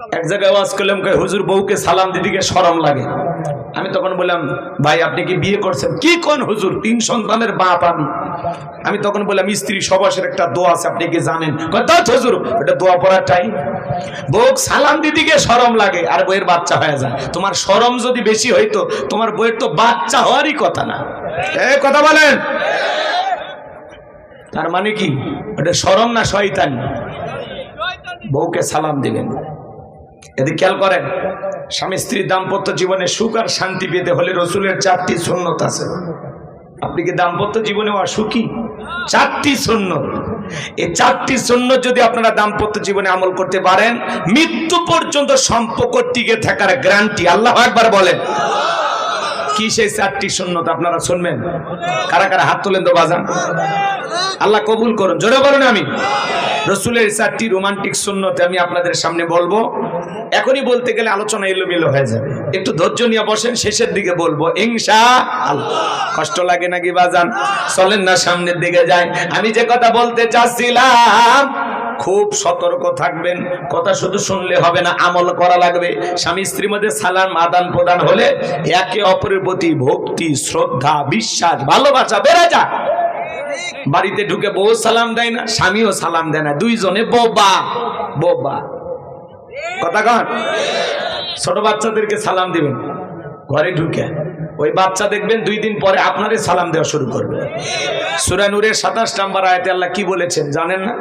এক জায়গায় ওয়াজ করলাম কই হুজুর বউকে সালাম দিদিকে শরম লাগে। আমি তখন বললাম ভাই আপনি কি বিয়ে করছেন? কি কোন হুজুর? তিন সন্তানের বাপ আমি। আমি তখন বললাম স্ত্রী সবাসের একটা দোয়া আছে আপনি কি জানেন? কয়, হুজুর ওটা দোয়া পড়ার টাইম বউ সালাম দিদিকে শরম লাগে আর বইয়ের বাচ্চা হয়ে যায়। তোমার শরম যদি বেশি হইতো তোমার বইয়ের তো বাচ্চা হওয়ারই কথা না। এ কথা বলেন। তার মানে কি? ওটা শরম না শয়তানি? বউকে সালাম দিলেন। এদিকে খেয়াল করেন, স্বামী স্ত্রী দাম্পত্য জীবনে সুখ আর শান্তি পেতে হলে রসুলের চারটি সুন্নত আছে। আপনি কি দাম্পত্য জীবনে অসুখী? চারটি সুন্নত। এই চারটি সুন্নত যদি আপনারা দাম্পত্য জীবনে আমল করতে পারেন, মৃত্যু পর্যন্ত সম্পর্ক টিকে থাকার গ্যারান্টি আল্লাহ একবার বলেন। কি সেই চারটি সুন্নত আপনারা শুনবেন? কারা কারা হাত তোলেন তো বাজান? আল্লাহ কবুল করুন। জোরে বলেন আমি। রসুলের চারটি রোমান্টিক সুন্নতে আমি আপনাদের সামনে বলব। এখনই বলতে গেলে আলোচনা এলোমেলো হয়ে যাবে। একটু ধৈর্য নিয়ে বসেন, শেষের দিকে বলব আল্লাহ কষ্ট লাগে নাকি বাজান? চলেন না, সামনের দিকে যায় আমি যে কথা বলতে চাচ্ছিলাম, খুব সতর্ক থাকবেন। কথা শুধু শুনলে হবে না, আমল করা লাগবে। স্বামী স্ত্রীর মধ্যে সালাম, আদান প্রদান হলে একে অপরের প্রতি ভক্তি, শ্রদ্ধা, বিশ্বাস, ভালোবাসা বেড়ে যায়। বাড়িতে ঢুকে বউ সালাম দেয় না, স্বামীও সালাম দেয় না। দুইজনে বোবা বোবা। কথা কন। ছোট বাচ্চাদেরকে সালাম দিবেন। ঘরে ঢুকে। ওই বাচ্চা দেখবেন দুই দিন পরে আপনারে সালাম দেওয়া শুরু করবে। সুরানুরের সাতাশ নাম্বার আয়তে আল্লাহ কি বলেছেন জানেন না?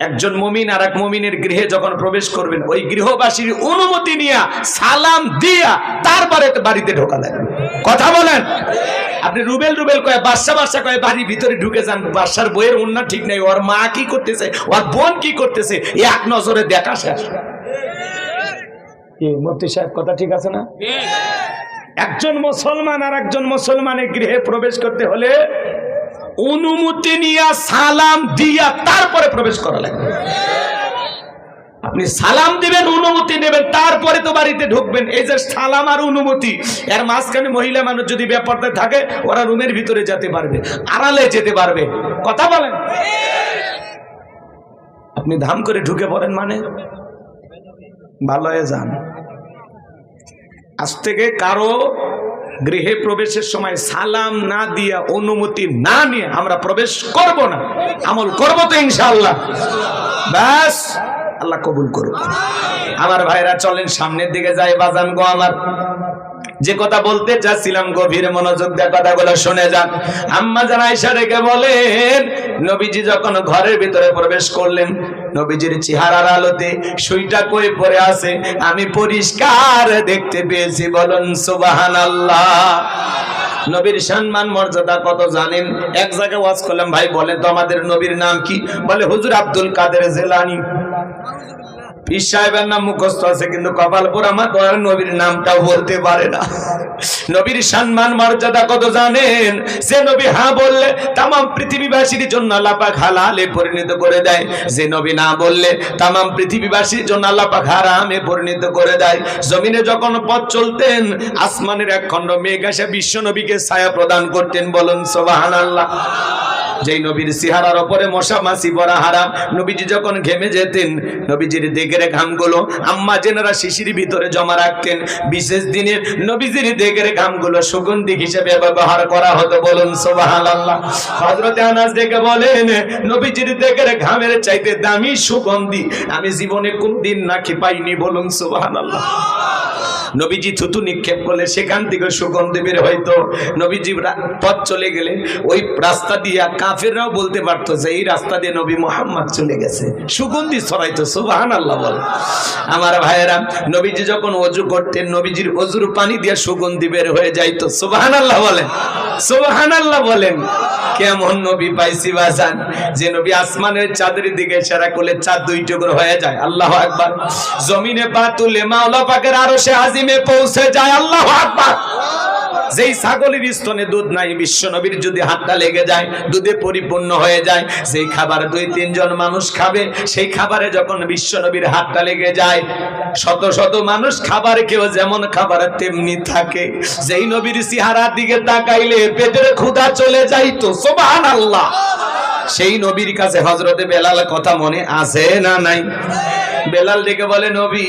একজন মমিন আর এক মমিনের গৃহে যখন প্রবেশ করবেন, ওই গৃহবাসীর অনুমতি নিয়ে সালাম দিয়া তারপরে বাড়িতে ঢোকা লাগবে। কথা বলেন। আপনি রুবেল রুবেল কয়ে বাসা বাসা কয়ে বাড়ির ভিতরে ঢুকে যান। বাসার বইয়ের অন্য ঠিক নেই। ওর মা কি করতেছে? ওর বোন কি করতেছে? এক নজরে দেখা শেষ। কি মূর্তি সাহেব, কথা ঠিক আছে না? একজন মুসলমান আর একজন মুসলমানের গৃহে প্রবেশ করতে হলে অনুমতি নিয়ে সালাম দিয়া তারপরে প্রবেশ করা লাগবে। আপনি সালাম দিবেন, অনুমতি নেবেন, তারপরে তো বাড়িতে ঢুকবেন। এই যে সালাম আর অনুমতি, এর মাঝখানে মহিলা মানুষ যদি ব্যাপারটা থাকে, ওরা রুমের ভিতরে যেতে পারবে, আড়ালে যেতে পারবে। কথা বলেন। আপনি ধাম করে ঢুকে পড়েন মানে? ভালো হয়ে যান। আজ থেকে কারও গৃহে প্রবেশের সময় সালাম না দিয়া অনুমতি না নিয়ে আমরা প্রবেশ করব না। আমল করব তো ইনশাল্লাহ ব্যাস, আল্লাহ কবুল করুক। আমার ভাইরা চলেন সামনের দিকে যায় বাজান গো আমার। যে কথা বলতে চাচ্ছিলাম গভীর মনোযোগ দিয়ে কথাগুলো শুনে যান। আম্মা জান আয়েশা রেখে বলেন, নবীজি যখন ঘরের ভিতরে প্রবেশ করলেন নবীজির চেহারার আলোতে সুইটা কই পরে আছে, আমি পরিষ্কার দেখতে পেয়েছি, বলুন সুবাহান আল্লাহ নবীর সম্মান, মর্যাদা কত জানেন? এক জায়গায় ওয়াজ করলাম, ভাই, বলেন তো আমাদের নবীর নাম কি? বলে, হুজুর আব্দুল কাদের জেলানি। পীর সাহেবের নাম মুখস্থ আছে, কিন্তু কপালপুর আমার দয়ার নবীর নামটাও বলতে পারে না। নবীর সম্মান, মর্যাদা কত জানেন? সে নবী হ্যাঁ বললে তাম পৃথিবীবাসীর জন্য আল্লাপাক হালালে পরিণত করে দেয়। যে নবী না বললে তাম পৃথিবীবাসীর জন্য আল্লাপাক হারামে পরিণত করে দেয়। জমিনে যখন পথ চলতেন, আসমানের এক খণ্ড মেঘ এসে বিশ্ব নবীকে ছায়া প্রদান করতেন, বলুন সোবাহান আল্লাহ যেই নবীর সিহারার ওপরে মশা মাসি পরা হারাম, নবীজি যখন ঘেমে যেতেন, নবীজির দেগের ঘামগুলো আম্মা জেনারা শিশির ভিতরে জমা রাখতেন। বিশেষ দিনের নবীজির দেগের ঘামগুলো সুগন্ধি হিসেবে ব্যবহার করা হতো। বলুন সোবাহান আল্লাহ হজরতে আনাস ডেকে বলেন, নবীজির দেগের ঘামের চাইতে দামি সুগন্ধি আমি জীবনে কোনদিন নাকি পাইনি। বলুন সোবাহান আল্লাহ নবীজি থুতু নিক্ষেপ করলে সেখান থেকে সুগন্ধি বের হয়তো নবীজি পথ চলে গেলে ওই রাস্তা দিয়ে কাফেররাও বলতে পারতো যে, এই রাস্তা দিয়ে নবী মোহাম্মদ চলে গেছে। সুগন্ধি ছড়াইতো সুবাহান আল্লাহ বল। আমার ভাইয়েরা, নবীজি যখন অজু করতেন, নবীজির অজুর পানি দিয়ে সুগন্ধি বের হয়ে যাইতো। সুবাহান আল্লাহ বলেন সুবাহান আল্লাহ বলেন। কেমন নবী পাইছি বাজান? যে নবী আসমানের চাঁদের দিকে ইশারা করলে চাঁদ দুই টুকরো হয়ে যায়। আল্লাহ আকবার। জমিনে পা তুলে মাওলা পাকের আরও সে আজিমে পৌঁছে যায়, আল্লাহ যেই ছাগলের স্তনে দুধ নাই, বিশ্ব নবীর যদি হাতটা লেগে যায়, দুধে পরিপূর্ণ হয়ে যায়, যেই খাবার দুই, তিনজন মানুষ খাবে, সেই খাবারে যখন বিশ্ব নবীর হাতটা লেগে যায়, শত শত মানুষ খাবার কেউ যেমন খাবার তেমনি থাকে। যেই নবীর সিহারার দিকে তাকাইলে পেটের ক্ষুধা চলে যাইতো সোবাহান আল্লাহ সেই নবীর কাছে হজরতে বেলাল কথা মনে আছে না নাই? বেলাল ডেকে বলে, নবী,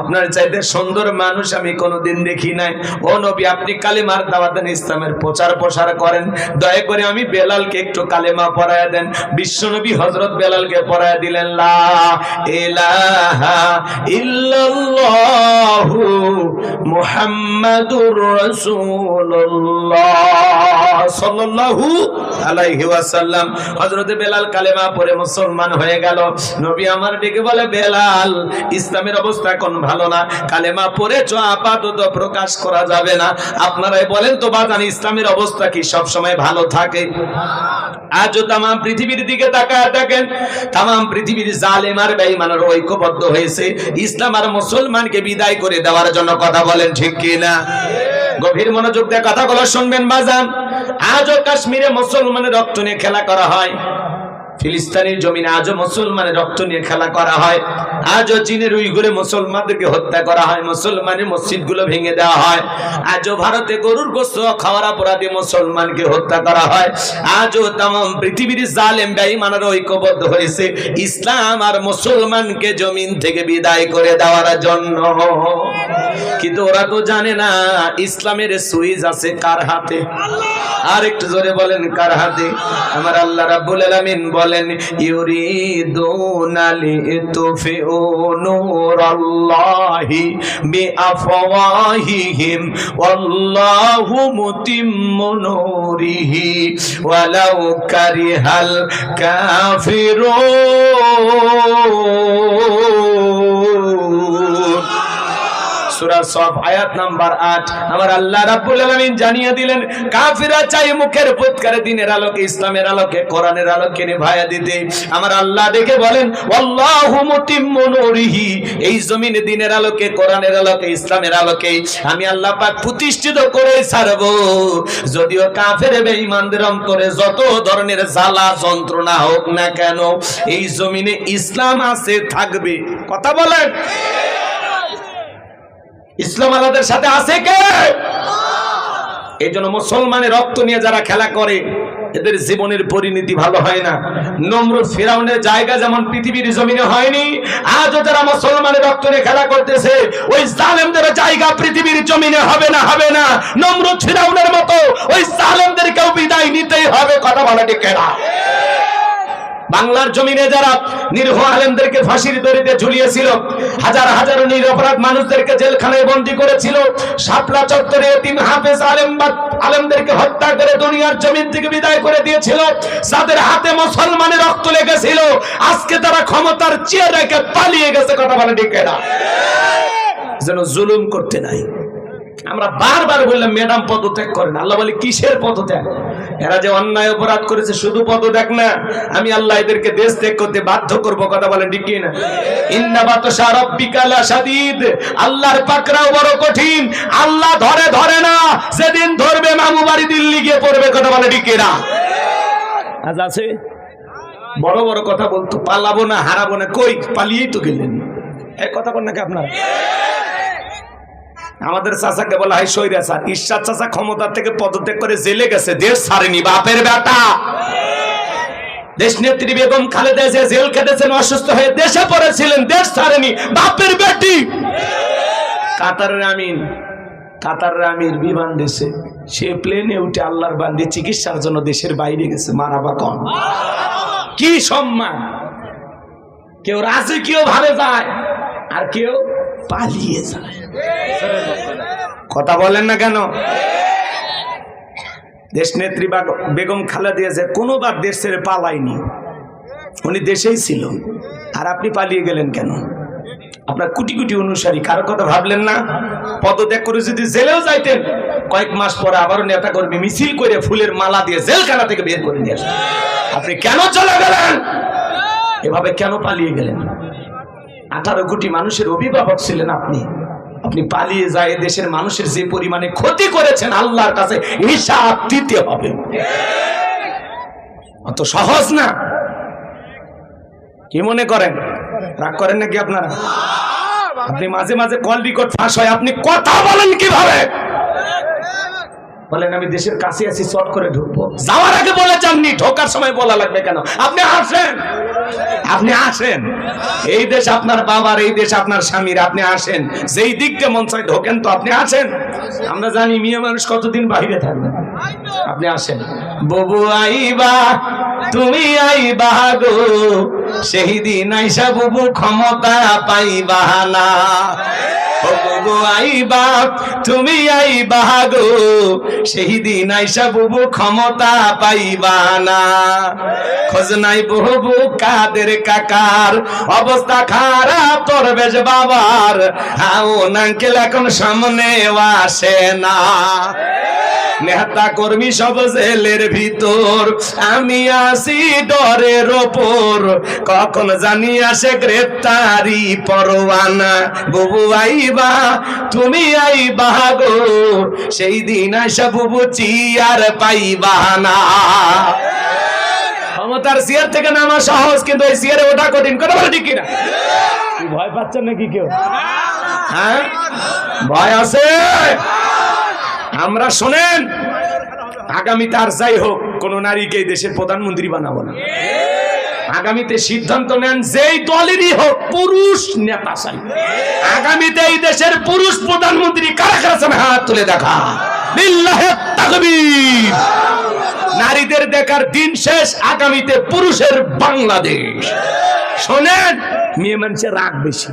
আপনার চাইতে সুন্দর মানুষ আমি কোনোদিন দেখি নাই। ও নবী, আপনি কালেমার দাওয়াত দেন, ইসলামের প্রচার প্রসার করেন। দয়া করে আমি বেলালকে একটু কালেমা পড়ায় দেন। বিশ্বনবী হজরত বেলালকে পড়ায় দিলেন, লা ইলাহা ইল্লাল্লাহু মুহাম্মাদুর রাসূলুল্লাহ সাল্লাল্লাহু আলাইহি ওয়াসাল্লাম। হযরত বেলাল কালেমা পড়ে মুসলমান হয়ে গেল। নবী আমার ডেকে বলে বেলাল, ইসলামের অবস্থা এখন ভালো না, কালেমা পড়েছো আপাতত প্রকাশ করা যাবে না। আপনারাই বলেন তো, বাজান, ইসলামের অবস্থা কি সব সময় ভালো থাকে? আজও তাম পৃথিবীর দিকে তাকায় দেখেন তাম পৃথিবীর জালেম আর বেঈমানের ঐক্যবদ্ধ হয়েছে। ইসলাম আর মুসলমানকে বিদায় করে দেওয়ার জন্য কথা বলেন, ঠিক কি না? গভীর মনোযোগ দিয়ে কথাগুলো শুনবেন, বাজান। আজও কাশ্মীরে মুসলমানের রক্ত নিয়ে খেলা করা হয়। ফিলিস্তিনের জমিনে আজও মুসলমানের রক্ত নিয়ে খেলা করা হয়। আজও চীনের উইগুরে মুসলমানদেরকে হত্যা করা হয়। মুসলমানের মসজিদগুলো ভেঙে দেওয়া হয়। আজও ভারতে গরুর গোস্ত, খাওয়ার অপরাধে মুসলমানকে হত্যা করা হয়। আজও তাম পৃথিবীর জালেম বেঈমানের ঐক্যবদ্ধ হয়েছে। ইসলাম আর মুসলমানকে জমিন থেকে বিদায় করে দেওয়ার জন্য। কিন্তু ওরা তো জানে না ইসলামের সুইচ আছে কার হাতে। আর একটু জোরে বলেন, কার হাতে? আমার আল্লাহ রাব্বুল আলামিন বলেন, ইউরিদুনা লিতুফিউ নূরাল্লাহি বিআফওয়াহিহিম, ওয়াল্লাহু মুতিম্মু নূরিহি, ওয়ালাউ কারিহাল কাফিরুন। সূরা সফ, আয়াত নাম্বার 8 আমার আল্লাহ জানিয়ে দিলেন চাই মুখের দিনের আলোকে, ইসলামের আলোকে, কোরআনের আলোকে নিভায়া দিতে। আমার আল্লাহ দেখে বলেন এই দিনের আলোকে আলোকে, ইসলামের আলোকে আমি আল্লাহ প্রতিষ্ঠিত করে ছাড়ব। যদিও কাফের বেঈমানদের অন্তরে যত ধরনের জ্বালা, যন্ত্রণা হোক না কেন, এই জমিনে ইসলাম আছে, থাকবে। কথা বলেন? ইসলাম আলাদের সাথে আছে কে? এই জন্য মুসলমানের রক্ত নিয়ে যারা খেলা করে এদের জীবনের পরিণতি ভালো হয় না। নম্র ফেরাউনের জায়গা যেমন পৃথিবীর জমিনে হয়নি আজও যারা মুসলমানের রক্ত নিয়ে খেলা করতেছে ওই জালেমদের জায়গা পৃথিবীর জমিনে হবে না হবে না। নম্র ফেরাউনের মতো ওই জালেমদেরকেও বিদায় নিতেই হবে কথা বলা ঠিক না বাংলার জমিনে যারা নিরহ আলেমদেরকে ফাঁসির দড়িতে ঝুলিয়েছিল, হাজার হাজার নিরপরাধ মানুষদেরকে জেলখানায় বন্দী করেছিল, শাপলা চত্বরে তিন হাফেজ আলেম আলেমদেরকে হত্যা করে দুনিয়ার জমিন থেকে বিদায় করে দিয়েছিল, যাদের হাতে মুসলমানের রক্ত লেগেছিল, আজকে তারা ক্ষমতার চেয়ার রেখে পালিয়ে গেছে, কথা বলে ঠিক যেন জুলুম করতে নাই। আমরা বারবার বললাম, ম্যাডাম, পদত্যাগ করেন। আল্লাহ বলে, কিসের পদত্যাগ? এরা যে অন্যায় অপরাধ করেছে, শুধু পদত্যাগ না, আমি আল্লাহ এদেরকে দেশ ত্যাগ করতে বাধ্য করব, কথা বলেন ঠিক না ইন্না বাতশা রাব্বিকা লাশাদীদ আল্লাহর পাকড়াও বড় কঠিন। আল্লাহ ধরে ধরে না সেদিন ধরবে মামু বাড়ি দিল্লি গিয়ে পড়বে, কথা বলে ঠিক না আজ আছে? বড় বড় কথা বলতো, পালাবো না, হারাবো না, কই? পালিয়েই তো গেলেন। এক কথা বল নাকি আপনারা? আমাদের চাচাকে বলা হয় সৈরা স্বৈরাচার ঈশ্বর চাচা ক্ষমতা থেকে পদত্যাগ করে জেলে গেছে। দেশ ছাড়েনি, বাপের বেটা। দেশ নেত্রী বেগম খালেদা যে জেল খেটেছেন, অসুস্থ হয়ে দেশে পড়েছিলেন, দেশ ছাড়েনি, বাপের বেটি। কাতারের আমিন, কাতারের আমির বিমান দেশে, সে প্লেনে উঠে আল্লাহর বান্দি চিকিৎসার জন্য দেশের বাইরে গেছে মারাবা কম কি সম্মান? কেউ রাজকীয় ভাবে যায়, আর কেউ পালিয়ে যায়। কথা বলেন না কেন? দেশ নেত্রী বেগম খালেদা যে কোনোবার দেশ ছেড়ে পালায়নি, উনি দেশেই ছিল। আর আপনি পালিয়ে গেলেন কেন? আপনার কোটি কোটি অনুসারী, কারও কথা ভাবলেন না? পদত্যাগ করে যদি জেলেও যাইতেন, কয়েক মাস পরে আবারও নেতা কর্মী মিছিল করে ফুলের মালা দিয়ে জেলখানা থেকে বের করে নিয়ে আসেন আপনি কেন চলে গেলেন? এভাবে কেন পালিয়ে গেলেন? আঠারো কোটি মানুষের অভিভাবক ছিলেন আপনি। আপনি পালিয়ে যায় দেশের মানুষের যে পরিমাণে ক্ষতি করেছেন, আল্লাহর কাছে হিসাব দিতে হবে। অত সহজ না। কি মনে করেন? রাগ করেন নাকি আপনারা? আপনি মাঝে মাঝে কল রেকর্ড ফাঁস হয়, আপনি কথা বলেন কীভাবে? বলেন, আমি দেশের কাছে আছি শর্ট করে ঢুকবো। যাওয়ার আগে বলে যাননি ঢোকার সময় বলা লাগবে কেন? আপনি আসেন। আপনি আসেন। এই দেশ আপনার বাবার, এই দেশ আপনার স্বামীর, আপনি আসেন। যেই দিক দিয়ে মন চায় ঢোকেন তো আপনি আসেন। আমরা জানি মেয়ে মানুষ কতদিন বাইরে থাকবে। আপনি আসেন। ববু আইবা, তুমি আইবা গো, সেই দিন আইসা বুবু ক্ষমতা পাইবা না। আইবা তুমি আইবা গো সেই দিন আইসা বুবু ক্ষমতা পাইবা না। খোঁজ নাই বহুবু কাদের কাকার, অবস্থা খারাপ তোর বেশ বাবার। হাও নাঙ্কেল এখন সামনে আসে না। নেতা কর্মী সব জেলের ভিতর। আমি আসি ডরের ওপর। কখন জানি আসে গ্রেপ্তারি পরোয়ানা। বুবু আইবা, তুমি আইবা গো। সেই দিন আসা বুবু চিয়ার পাইবা না। ক্ষমতার চেয়ার থেকে নামা সহজ, কিন্তু এই চেয়ারে ওঠা কঠিন। কথা বলে ঠিক কিনা? ভয় পাচ্ছেন নাকি কেউ? হ্যাঁ? ভয় আছে? আমরা শোনেন, আগামীতে আর যাই হোক, কোন নারীকে দেশের প্রধানমন্ত্রী বানাবো না। আগামীতে সিদ্ধান্ত নেন, যেই দলেরই হোক, পুরুষ নেতা চাই। আগামীতে এই দেশের পুরুষ প্রধানমন্ত্রী কারা কারা চান হাত তুলে দেখা। নারীদের দেখার দিন শেষ, আগামীতে পুরুষের বাংলাদেশ। শোনেন, মেয়ে মানুষের রাগ বেশি।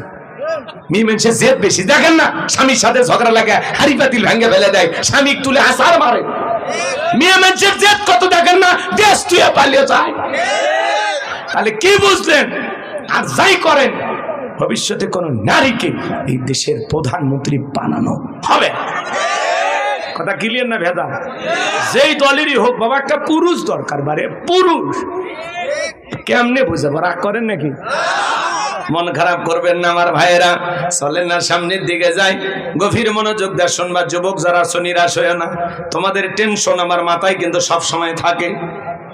মেয়ে মানুষের জেদ বেশি। দেখেন না, স্বামীর সাথে ঝগড়া লাগে হাড়ি পাতিল ভেঙে ফেলে দেয়, স্বামী তুলে আসার মারে। মেয়ে মানুষের জেদ কত, দেখেন না, দেশ তুই পালিয়ে যায়। তাহলে কি বুঝলেন? আর যাই করেন, ভবিষ্যতে কোন নারীকে এই দেশের প্রধানমন্ত্রী বানানো হবে। কথা ক্লিয়ার না ভেদা? যেই দলেরই হোক, বাবা, একটা পুরুষ দরকার, বারে পুরুষ। কেমনে বুঝাবো, রাগ করেন নাকি? মন খারাপ করবেন না আমার ভাইয়েরা। চলেন না, সামনের দিকে যাই। গভীর মনোযোগ দেয় শুনবা, যুবক যারা আছো, নিরাশ হয়ে না। তোমাদের টেনশন আমার মাথায় কিন্তু সব সময় থাকে।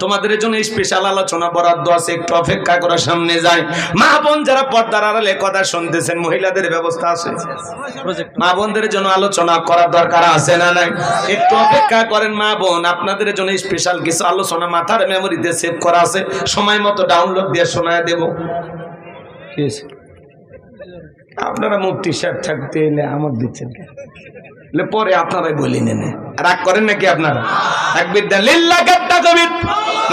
তোমাদের জন্য স্পেশাল আলোচনা বরাদ্দ আছে, একটু অপেক্ষা করে সামনে যায় মা বোন যারা পর্দার আড়ালে কথা শুনতেছেন, মহিলাদের ব্যবস্থা আছে? মা বোনদের জন্য আলোচনা করার দরকার আছে না নাই? একটু অপেক্ষা করেন মা বোন, আপনাদের জন্য স্পেশাল কিছু আলোচনা মাথার মেমোরিতে সেভ করা আছে। সময় মতো ডাউনলোড দিয়ে শোনায় দেব? আপনারা মুফতি সাহেব থাকতে এলে আমার দিচ্ছেন পরে আপনারাই বলি নেন রাগ করেন নাকি আপনারা? একবির দেন লিল্লা কাট্টা কবির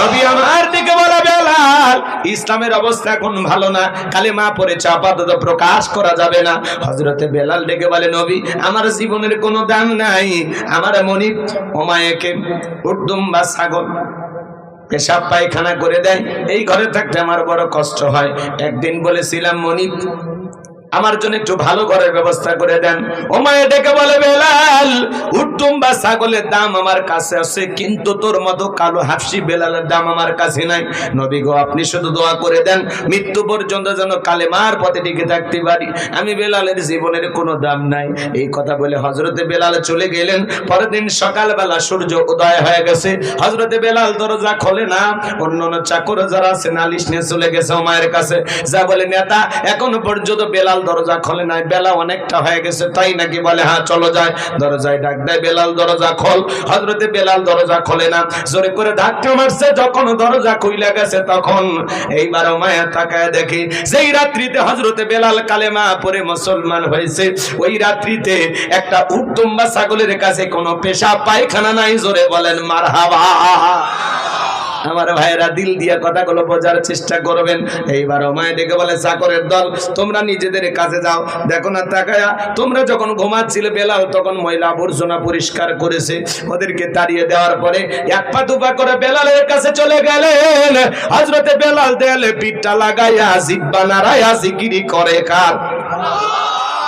নবী আমার দিকে বলা, বেলাল, ইসলামের অবস্থা এখন ভালো না। কালে মা পরে আপাতত প্রকাশ করা যাবে না। হজরতে বেলাল ডেকে বলে, নবী, আমার জীবনের কোনো দাম নাই। আমার মনি ওমায়েকে উর্দুম বা ছাগল পেশাব পায়খানা করে দেয়। এই ঘরে থাকতে আমার বড় কষ্ট হয়। একদিন বলেছিলাম মনিপ আমার জন্য একটু ভালো ঘরের ব্যবস্থা করে দেন। ও মায়ে ডেকে বলে, বেলাল উত্তম বা ছাগলের দাম আমার কাছে আছে, কিন্তু তোর মতো কালো হাফসি বেলালের দাম আমার কাছে নাই। নবী গো, আপনি শুধু দোয়া করে দেন, মৃত্যু পর্যন্ত যেন কালেমার পথে টিকে থাকতে পারি। আমি বেলালের জীবনের কোনো দাম নাই। এই কথা বলে হজরতে বেলাল চলে গেলেন। পরের দিন সকালবেলা সূর্য উদয় হয়ে গেছে। হজরতে বেলাল দরজা খোলে না। অন্য চাকর যারা আছে, নালিশ নিয়ে চলে গেছে ও মায়ের কাছে। যা বলে, নেতা, এখনও পর্যন্ত বেলাল দরজা খোলে নাই, বেলা অনেকটা হয়ে গেছে, তাই নাকি বলে হ্যাঁ চলো যায় দরজায় ডাক দেয়, বেলাল, দরজা খোল। হজরতে বেলাল দরজা খোলে না, জোরে করে ধাক্কা মারছে, যখন দরজা খুইলা গেছে, তখন এইবার মায়া তাকায় দেখি, যেই রাত্রিতে হজরতে বেলাল কালেমা পরে মুসলমান হয়েছে, ওই রাত্রিতে একটা উত্তম বা ছাগলের কাছে কোনো পেশা, পায়খানা নাই, জোরে বলেন মার আমার ভাইয়েরা দিল দিয়ে কথাগুলো বোঝার চেষ্টা করবেন। এইবার মায় ডেকে বলে চাকরের দল, তোমরা নিজেদের কাছে যাও। দেখো না, তাকায়া, তোমরা যখন ঘুমাচ্ছিলে, বেলাল তখন ময়লা আবর্জনা পরিষ্কার করেছে। ওদেরকে তাড়িয়ে দেওয়ার পরে এক পা দুপা করে বেলালের কাছে চলে গেলেন। হজরতে বেলাল দেয়ালে পিঠটা লাগাইয়া জিব্বা নাড়াইয়া জিকিরি করে কার?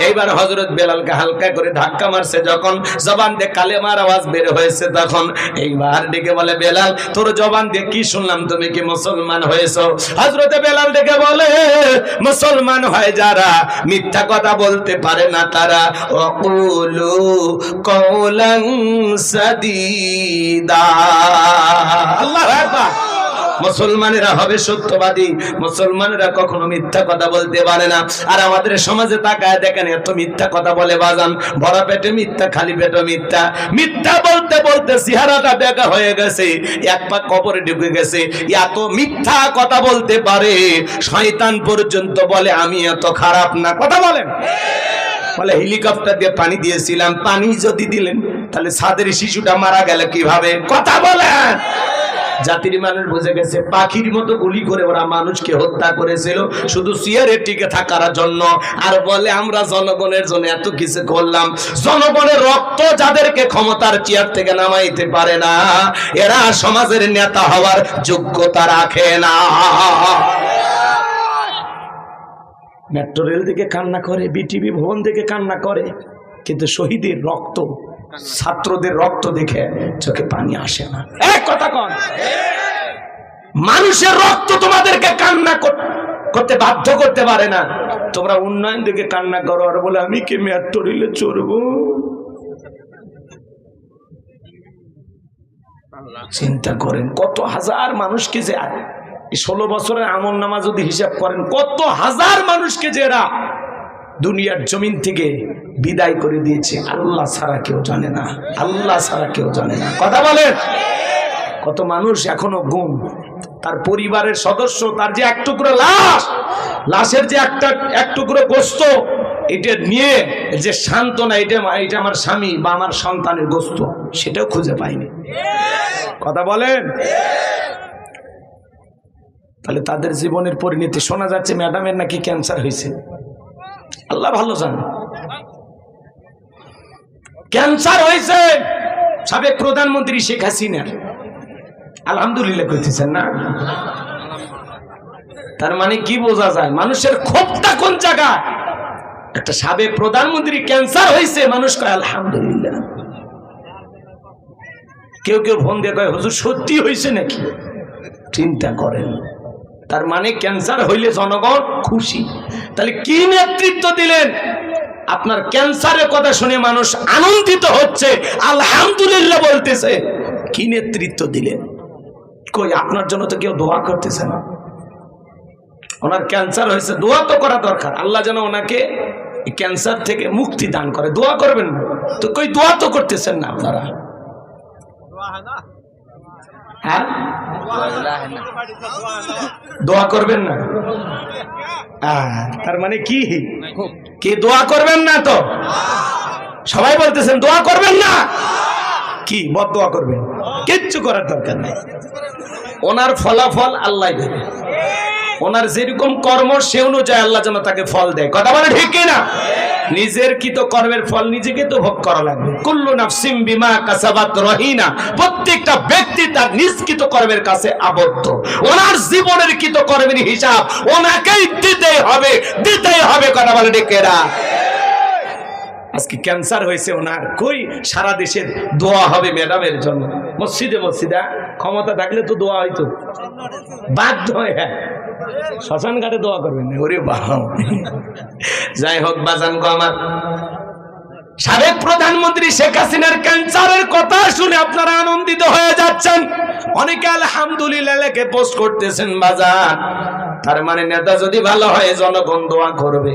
এইবার হজরত বেলালকে হালকা করে ধাক্কা মারছে যখন জবান দিয়ে কালেমার আওয়াজ বের হয়েছে তখন এইবার ডেকে বলে, বেলাল, তোর জবান দিয়ে কি শুনলাম? তুমি কি মুসলমান হয়েছো? হজরতে বেলাল ডেকে বলে, মুসলমান হয় যারা মিথ্যা কথা বলতে পারে না তারা অকুলু কৌলাং সাদিদা। আল্লাহু আকবার। মুসলমানেরা হবে সত্যবাদী। মুসলমানেরা কখনো মিথ্যা কথা বলতে পারে না। আর আমাদের সমাজে তাকায় দেখেন, এত মিথ্যা কথা বলে বাজান। ভরা পেটে মিথ্যা, খালি পেটে মিথ্যা। মিথ্যা বলতে বলতে চেহারাটা বেকা হয়ে গেছে, এক পা কবরে ঢুকে গেছে। এত মিথ্যা কথা বলতে পারে, শয়তান পর্যন্ত বলে, আমি এত খারাপ না। কথা বলেন। বলে, হেলিকপ্টার দিয়ে পানি দিয়েছিলাম। পানি যদি দিলেন, তাহলে সাদের শিশুটা মারা গেল কীভাবে? কথা বলেন। জাতির মানুষ বুঝে গেছে, পাখির মতো গুলি করে ওরা মানুষকে হত্যা করেছিল। শুধু চেয়ারে টিকে থাকার জন্য। আর বলে, আমরা জনগণের জন্য এত কিছু করলাম। জনগণের রক্ত যাদেরকে ক্ষমতার চেয়ার থেকে নামাইতে পারে না, এরা সমাজের নেতা হওয়ার যোগ্যতা রাখে না। মেট্রো রেল থেকে কান্না করে, বিটিভি ভবন থেকে কান্না করে, কিন্তু শহীদের রক্ত ছাত্রদের রক্ত দেখে চোখে পানি আসে না। এক কথা কন। মানুষের রক্ত তোমাদেরকে কান্না কর- করতে বাধ্য করতে পারে না। তোমরা উন্নয়ন দেখে কান্না করো আর বলে আমি কি মেট্রো রেলে চড়বো? চিন্তা করেন কত হাজার মানুষকে যে ষোলো বছরের আমল নামা যদি হিসাব করেন কত হাজার মানুষকে যে এরা দুনিয়ার জমিন থেকে বিদায় করে দিয়েছে। আল্লাহ ছাড়া কেউ জানে না। আল্লাহ ছাড়া কেউ জানে না। কথা বলেন। কত মানুষ এখনও গুম। তার পরিবারের সদস্য, তার যে এক টুকরো লাশ, লাশের যে একটা, এক টুকরো গোস্ত, এটা নিয়ে যে সান্ত্বনা, এটা এটা আমার স্বামী বা আমার সন্তানের গোস্ত, সেটাও খুঁজে পাইনি। কথা বলেন। তাহলে তাদের জীবনের পরিণতি শোনা যাচ্ছে, ম্যাডামের নাকি ক্যান্সার হয়েছে। আল্লাহ ভালো জান। ক্যান্সার হয়েছে, সাবেক প্রধানমন্ত্রী শেখ হাসিনার। আলহামদুলিল্লাহ কইতেছেন না। তার মানে কি বোঝা যায়, মানুষের ক্ষোভটা কোন জায়গায়? একটা সাবেক প্রধানমন্ত্রী ক্যান্সার হয়েছে, মানুষ কয়, আলহামদুলিল্লাহ। কেউ কেউ ফোন দিয়ে কয়, হুজুর, সত্যি হয়েছে নাকি? চিন্তা করেন। তার মানে ক্যান্সার হইলে জনগণ খুশি। তাহলে কি নেতৃত্ব দিলেন? আপনার ক্যান্সারের কথা শুনে মানুষ আনন্দিত হচ্ছে, আলহামদুলিল্লাহ বলতেছে। কি নেতৃত্ব দিলেন? কই, আপনার জন্য তো কেউ দোয়া করতেছে না। ওনার ক্যান্সার হয়েছে, দোয়া তো করা দরকার। আল্লাহ যেন ওনাকে ক্যান্সার থেকে মুক্তি দান করে। দোয়া করবেন না। তো কই, দোয়া তো করতেছেন না আপনারা। হ্যাঁ? দোয়া করবেন না। তার মানে কি? কি দোয়া করবেন না তো? সবাই বলতেছেন দোয়া করবেন না? কি বদ দোয়া করবেন? কিচ্ছু করার দরকার নেই। ওনার ফলাফল আল্লাহ দেবে। ওনার যেরকম কর্ম সে অনুযায়ী আল্লাহ যেন তাকে ফল দেয়। কথা বলে ঠিক কি না নিজের কৃত কর্মের ফল নিজেকে তো ভোগ করা লাগবে। কুল্লু নাফসিম বিমা কাসাবাত রহিনা। প্রত্যেকটা ব্যক্তি তার নিজ কৃত কর্মের কাছে আবদ্ধ। ওনার জীবনের কৃত কর্মের হিসাব ওনাকেই দিতেই হবে দিতেই হবে, কথা বলে ডেকেরা আজকে ক্যান্সার হয়েছে ওনার। কই? সারা দেশের দোয়া হবে ম্যাডামের জন্য। মসজিদে, মসজিদা ক্ষমতা থাকলে তো দোয়া হইতো। বাধ্য হ্যাঁ। শ্মশান ঘাটে দোয়া করবেন। ওরে বাবা। যাই হোক, বাজান গো আমার। সাবেক প্রধানমন্ত্রী শেখ হাসিনার ক্যান্সারের কথা শুনে আপনারা আনন্দিত হয়ে যাচ্ছেন। অনেকে আলহামদুলিল্লাহ লেখে পোস্ট করতেছেন বাজার তার মানে নেতা যদি ভালো হয়, জনগণ দোয়া করবে।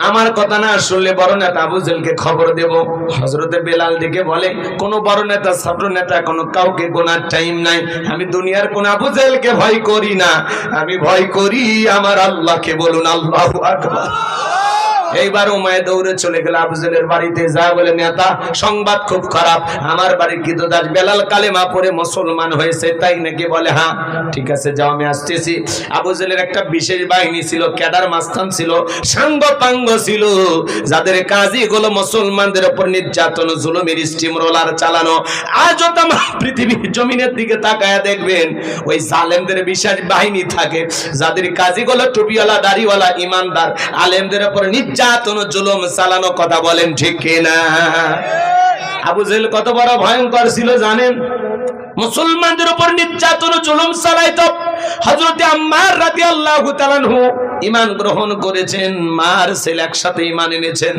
আমার কথা না শুনলে বড় নেতা আবু জেলকে খবর দেব। হজরতে বেলাল দিকে বলে, কোনো বড় নেতা ছোট নেতা, কোনো কাউকে গোনার টাইম নাই। আমি দুনিয়ার কোন আবু ভয় করি না। আমি ভয় করি আমার আল্লাহকে বলুন, আল্লাহ আকবার। এইবার উমায় দৌড়ে চলে গেল আবুজেলের বাড়িতে যা বলে, নেতা, সংবাদ খুব খারাপ। আমার বাড়ির দাস বেলাল কালেমা পরে মুসলমান হয়েছে, তাই নাকি বলে হ্যাঁ ঠিক আছে, যাও, আমি আসতেছি। আবুজেলের একটা বিশেষ বাহিনী ছিল, ক্যাডার মাস্তান ছিল সাঙ্গ পাঙ্গ ছিল, যাদের কাজই হলো মুসলমানদের উপর নির্যাতন, জুলুমের স্টিম রোলার চালানো। আজও তাম পৃথিবীর জমিনের দিকে তাকায় দেখবেন, ওই জালেমদের বিশেষ বাহিনী থাকে, যাদের কাজই হলো টুপিওয়ালা, দাড়িওয়ালা, ইমানদার। আলেমদের উপর নির্যাতন জুলুম, চালানো কথা বলেন ঠিক কিনা? আবু জেল কত বড় ভয়ঙ্কর ছিল জানেন? মুসলমানদের উপর নির্যাতন, জুলুম চালাইতো হযরতে আম্মার রাদিয়াল্লাহু আল্লাহ ইমান গ্রহণ করেছেন, মার ছেলে একসাথে ইমান এনেছেন।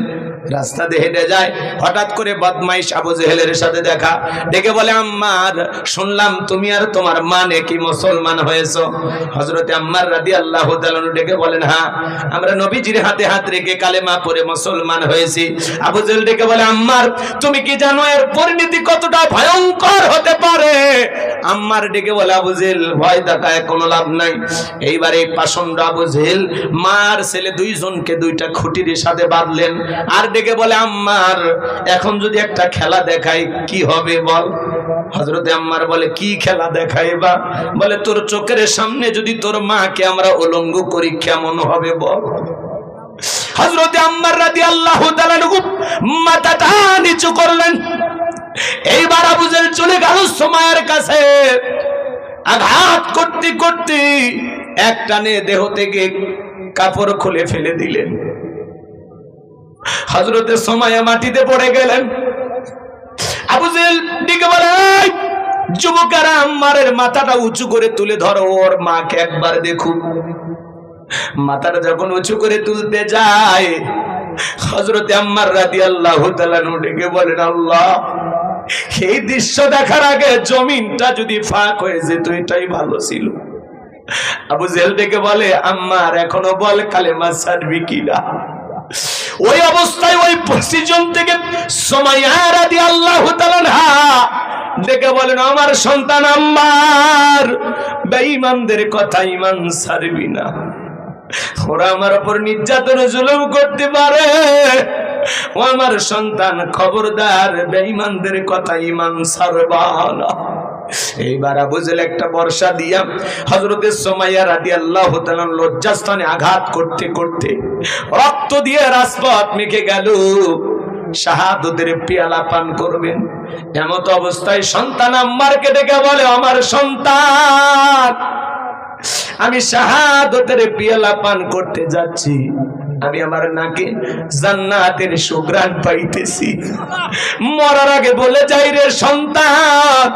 রাস্তা দিয়ে হেঁটে যায়, হঠাৎ করে বদমাইশ আবু জেহেলের সাথে দেখা। ডেকে বলে, আম্মার, শুনলাম তুমি আর তোমার মা নাকি মুসলমান হয়েছো। হযরতে আম্মার রাদিয়াল্লাহু তাআলা ডেকে বলেন হ্যাঁ আমরা নবীজির হাতে হাত রেখে কালেমা পড়ে মুসলমান হয়েছি। আবু জেহেল ডেকে বলে, আম্মার, তুমি কি জানো এর পরিণতি কতটা ভয়ঙ্কর হতে পারে? আম্মার ডেকে বলে, আবু জেহেল, ভয় দেখায়, কোনো লাভ নাই। এইবার এই পাষণ্ড আবু জেহেল, মার ছেলে দুইজনকে দুইটা খুঁটির সাথে বাঁধলেন। আর ডেকে বলে, আম্মার, এখন যদি একটা খেলা দেখাই, কি হবে বল? হজরতে আম্মার বলে, কি খেলা দেখাই বা বলে, তোর চোখের সামনে যদি তোর মাকে আমরা উলঙ্গ করি, কেমন হবে বল? হজরতে আম্মার রাদি আল্লাহ মাথাটা নিচু করলেন। এইবার আবুজেল চলে গেল সময়ের কাছে। আঘাত করতে করতে এক টানে দেহ থেকে কাপড় খুলে ফেলে দিলেন। হজরতের সময় মাটিতে পড়ে গেলেন। আবুজেল দিকে বলে "এই, যুবকেরা মাথাটা উঁচু করে তুলে ধরো ওর মাকে একবার মাথাটা যখন উঁচু করে তুলতে যায় হজরতে আম্মার রাদি আল্লাহ ডেকে বলেন আল্লাহ এই দৃশ্য দেখার আগে জমিনটা যদি ফাঁক হয়ে যেত এটাই ভালো ছিল। আবু জেল ডেকে বলে আম্মার এখনও বল কালেমা কিনা? ওই অবস্থায় ওই পজিশন থেকে সময় আল্লাহ ডেকে বলেন, আমার সন্তান আম্মার, বেঈমানদের কথা ইমান ছাড়বি না। ওরা আমার উপর নির্যাতন জুলুম করতে পারে। ও আমার সন্তান খবরদার, বেঈমানদের কথা ইমান ছাড়বা না। এইবার বুঝল একটা বর্ষা দিয়া হজরতের আল্লাহ লজ্জাস্থানে আঘাত করতে করতে রক্ত দিয়ে রাজপথ মেখে গেল। পেয়ালা পান করবেন। এমত অবস্থায় সন্তান আম্মারকে ডেকে বলে, আমার সন্তান, আমি শাহাদতের পিয়ালা পান করতে যাচ্ছি। আমি আমার নাকে জান্নাতের সুগ্রাণ পাইতেছি। মরার আগে বলে যাই রে সন্তান,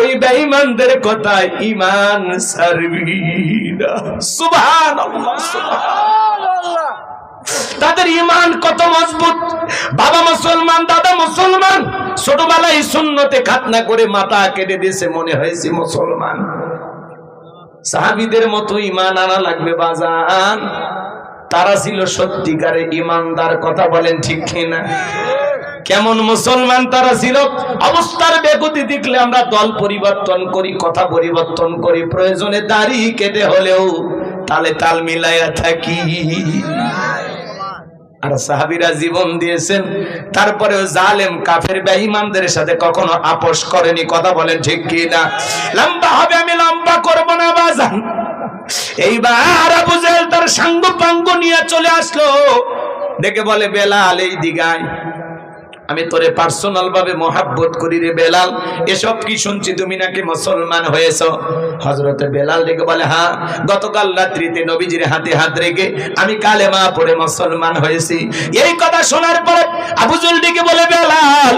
ওই বেঈমানদের কথা ইমান সারবি না সুবহানাল্লাহ সুবহানাল্লাহ। তাদের ইমান কত মজবুত? বাবা মুসলমান, দাদা মুসলমান, ছোটবেলায় শূন্যতে খাতনা করে মাথা কেটে দিয়েছে, মনে হয়েছে মুসলমান। সাহাবিদের মতো ইমান আনা লাগবে বাজান। তারা ছিল সত্যিকারে ইমানদার, কথা বলেন ঠিক কিনা? কেমন মুসলমান তারা ছিল? অবস্থার বেগতি দেখলে আমরা দল পরিবর্তন করি, কথা পরিবর্তন করি, প্রয়োজনে দাড়ি কেটে হলেও তালে তাল মিলাইয়া থাকি। আর সাহাবিরা জীবন দিয়েছেন, তারপরেও জালেম, কাফের, বেঈমানদের সাথে কখনো আপোষ করেনি, কথা বলেন ঠিক কি না লম্বা হবে, আমি লম্বা করব না, বাজান। এইবার আবু জেহেল তার সাঙ্গ পাঙ্গ নিয়ে চলে আসলো। দেখে বলে, বেলাল, এই দিগায়, আমি তোরে পার্সোনাল ভাবে মহাব্বত করি রে বেলাল। এসব কি শুনছি তুমি নাকি মুসলমান হয়েছ? হজরতে বেলাল ডেকে বলে হ্যাঁ গতকাল রাত্রিতে নবীজির হাতে হাত রেখে আমি কালেমা পড়ে মুসলমান হয়েছি। এই কথা শোনার পরে আবুজুল ডেকে বলে, বেলাল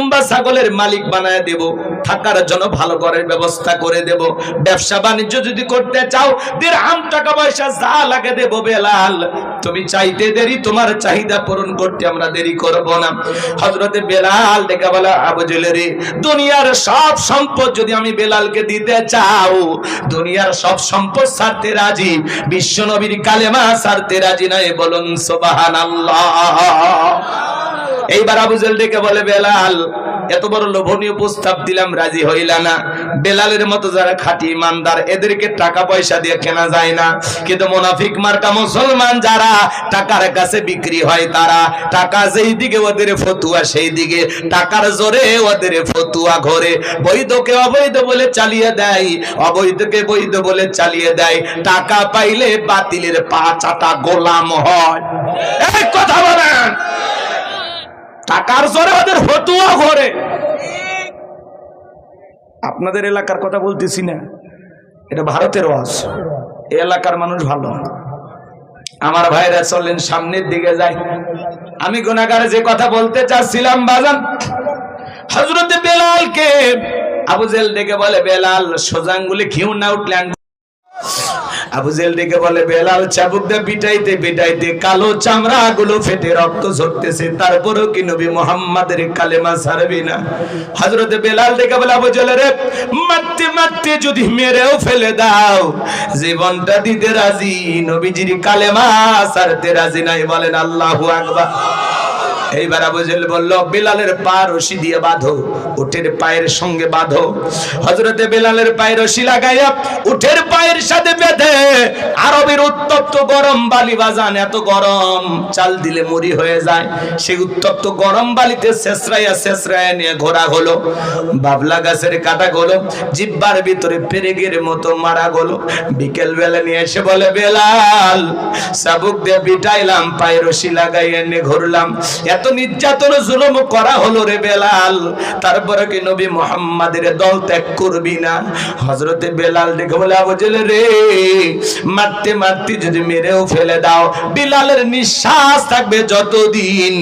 উত্তম বা ছাগলের মালিক বানায় দেব, থাকার জন্য ভালো ঘরের ব্যবস্থা করে দেব। ব্যবসা বাণিজ্য যদি করতে চাও দিরহাম টাকা পয়সা যা লাগে দেব বেলাল। তুমি চাইতে দেরি, তোমার চাহিদা পূরণ করতে আমরা দেরি করব না। হজরতে বেলাল ডেকে বলা, আবু রে, দুনিয়ার সব সম্পদ যদি আমি বেলালকে দিতে চাও, দুনিয়ার সব সম্পদ ছাড়তে রাজি? বিশ্ব নবীর কালেমা ছাড়তে রাজি নাই বলুন সোবাহান এইবার আবু জেল ডেকে বলে, বেলাল, এত বড় লোভনীয় প্রস্তাব দিলাম, রাজি হইলা না। বেলালের মতো যারা খাঁটি ইমানদার, এদেরকে টাকা পয়সা দিয়ে কেনা যায় না। কিন্তু মোনাফিক মার্কা মুসলমান যারা, টাকার কাছে বিক্রি হয় তারা। টাকা যেই দিকে ওদের ফতুয়া, সেই দিকে। টাকার জোরে ওদের ফতুয়া ঘরে। বৈধকে অবৈধ বলে চালিয়ে দেয়। অবৈধকে বৈধ বলে চালিয়ে দেয়। টাকা পাইলে বাতিলের পা চাটা গোলাম হয়। কথা বলেন। টাকার জোরে ওদের ফতুয়া ঘরে। আপনাদের এলাকার কথা বলতেছি না, এটা ভারতের ওয়াজ। এলাকার মানুষ ভালো। আমার ভাইরা চলেন সামনের দিকে যাই। আমি গুণাগারে যে কথা বলতে চাচ্ছিলাম, বাজান হজরতে বেলালকে, আবু জেল ডেকে বলে, বেলাল, সোজাঙ্গুলি ঘিউ না উঠলে আবু জেল ডেকে বলে, বেলাল চাবুক দিয়ে পিটাইতে পিটাইতে কালো চামড়া গুলো ফেটে রক্ত ঝরতেছে, তারপরেও কি নবী মোহাম্মদের কালেমা ছাড়বি না? হজরতে বেলাল ডেকে বলে, আবু জেল রে, মারতে মারতে যদি মেরেও ফেলে দাও, জীবনটা দিতে রাজি, নবীজির কালেমা ছাড়তে রাজি নাই, বলেন আল্লাহু আকবার। এইবার আবু বলল, বেলালের পা রশি দিয়ে বাঁধো উঠের পায়ের সঙ্গে বাঁধো। হজরতে পায়ে রশি লাগাইয়া পায়ের সাথে বেঁধে আরবের উত্তপ্ত গরম বালি বাজান, এত গরম চাল দিলে হয়ে যায়। সেই উত্তপ্ত গরম বালিতে শেষরাইয়া শেষরাইয়া নিয়ে ঘোরা হলো। বাবলা গাছের কাটা গলো, জিব্বার ভিতরে পেরেগের মতো মারা গলো। বিকেল বেলা নিয়ে এসে বলে, বেলাল, সাবুক দিয়ে বিটাইলাম, পায়ে রশি লাগাইয়া নিয়ে ঘুরলাম। এত নির্যাতন জুলুম করা হলো রে বেলাল। তারপরে কি নবী মোহাম্মদের দল ত্যাগ করবি না? হজরতে বেলাল দেখে বলে আবজেল রে, মারতে মারতে যদি মেরেও ফেলে দাও, বিলালের নিঃশ্বাস থাকবে যতদিন।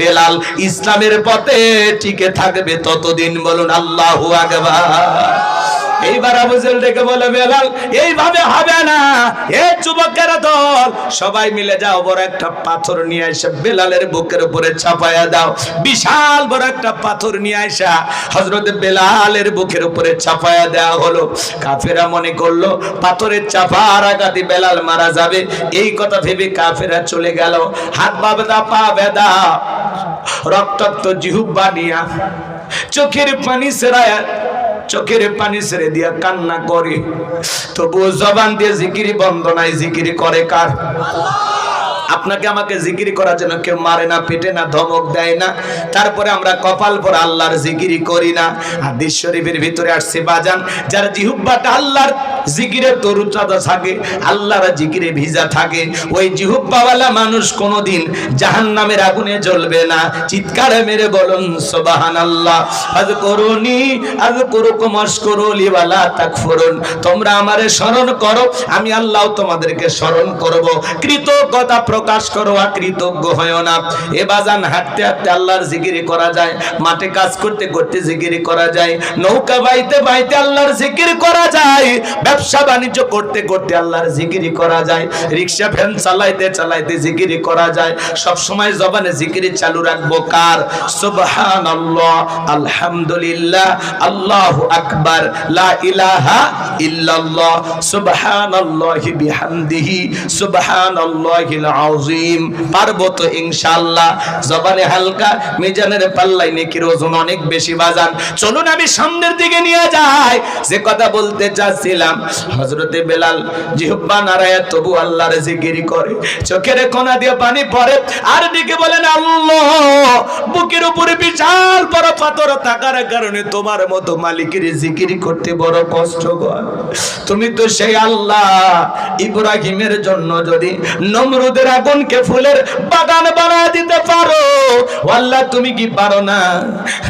বেলাল ইসলামের পথে টিকে থাকবে ততদিন। বলুন, আল্লাহু আকবার। এইবার আবুজেল ডেকে বলে, বেলাল, এইভাবে হবে না। এ যুবকের দল। সবাই মিলে যাও, বড় একটা পাথর নিয়ে এসে বেলালের বুকের উপরে দাও। বিশাল বড় একটা পাথর নিয়ে আসা হজরত বেলালের বুকের উপরে দেওয়া হলো। কাফেরা মনে করল, পাথরের চাপার আঘাতে বেলাল মারা যাবে। এই কথা ভেবে কাফেরা চলে গেল। হাত পা বেদা পা বেদা রক্তাক্ত জিহুব্বা নিয়া চোখের পানি সেরায়া চোখের পানি ছেড়ে দিয়া কান্না করে। তবুও জবান দিয়ে জিকিরি বন্ধ নাই, জিকিরি করে কার? আপনাকে আমাকে জিকিরি করার জন্য কেউ মারে না পেটে না, ধমক দেয় না। তারপরে আমরা কপাল পর আল্লাহর জিকিরি করি না। হাদিস শরীফের ভিতরে আসছে, বাজান, যার জিহুব্বাটা আল্লাহর জিকিরে তরুচাদা থাকে, আল্লাহর জিকিরে ভিজা থাকে। ওই জিহুব্বাওয়ালা মানুষ কোনোদিন জাহান্নামের আগুনে জ্বলবে না। চিৎকারে মেরে বলুন, সুবহানাল্লাহ। আজ করুনি আজ করুকুম আশকুরুলি ওয়ালা তাকফুরুন। তোমরা আমারে স্মরণ করো, আমি আল্লাহ তোমাদেরকে স্মরণ করব। কৃতজ্ঞতা প্রকাশ করো আর কৃতজ্ঞ হয় না। এ বাজান হাঁটতে হাঁটতে আল্লাহর জিকিরি করা যায়, মাঠে কাজ করতে করতে জিকিরি করা যায়, নৌকা বাইতে বাইতে আল্লাহর জিকির করা যায়, ব্যবসা বাণিজ্য করতে করতে আল্লাহর জিকিরি করা যায়, রিক্সা, ভ্যান চালাইতে চালাইতে জিকিরি করা যায়, সব সময় জবানে জিকিরি চালু রাখব কার? সুবহানাল্লাহ, আলহামদুলিল্লাহ, আল্লাহু আকবার, লা ইলাহা ইল্লাল্লাহ, সুবহানাল্লাহি বিহামদিহি, সুবহানাল্লাহিল আযীম, পারব তো ইনশাআল্লাহ। জবানে হালকা, মিজানের পাল্লাই নেকির ওজন অনেক বেশি বাজান। চলুন আমি সামনের দিকে নিয়ে যাই। যে কথা বলতে চাচ্ছিলাম, হযরতে বেলাল, জিহ্বা নারায় তবু আল্লাহর জিকির করে। চোখের কোনা দিয়ে পানি পড়ে, আর দিকে বলেন, আল্লাহ, বুকের উপরে বিশাল বড় পাথর থাকার কারণে তোমার মতো মালিকের জিকির করতে বড় কষ্টকর তুমি তো সেই আল্লাহ, ইব্রাহিমের জন্য যদি নমরুদের আগুনকে ফুলের বাগান বানায় দিতে পারো। আল্লাহ তুমি কি পারো না?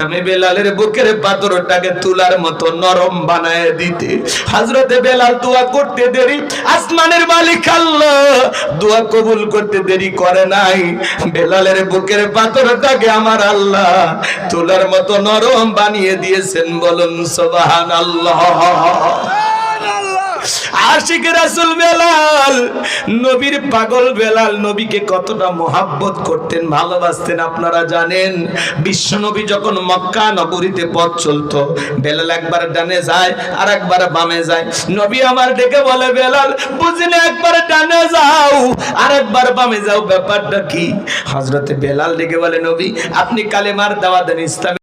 আমি বেলালের বুকের পাথরটাকে তুলার মতো নরম বানায় দিতে। হযরতে বেলাল দোয়া করতে দেরি, আসমানের মালিক আল্লাহ দোয়া কবুল করতে দেরি করে নাই। বেলালের বুকের পাথরটাকে আমার আল্লাহ তুলার মতো নরম বানিয়ে দিয়েছেন বলুন, সুবহানাল্লাহ। আশিক রাসুল বেলাল, নবীর পাগল বেলাল নবীকে কতটা মোহাব্বত করতেন, ভালোবাসতেন আপনারা জানেন? বিশ্ব নবী যখন মক্কা নগরীতে পথ চলতো, বেলাল একবার ডানে যায় আর একবার বামে যায়। নবী আমার ডেকে বলে, বেলাল বুঝলে একবার ডানে যাও আর একবার বামে যাও, ব্যাপারটা কি? হজরতে বেলাল ডেকে বলে, নবী, আপনি কালেমার দাওয়া দেন, ইসলাম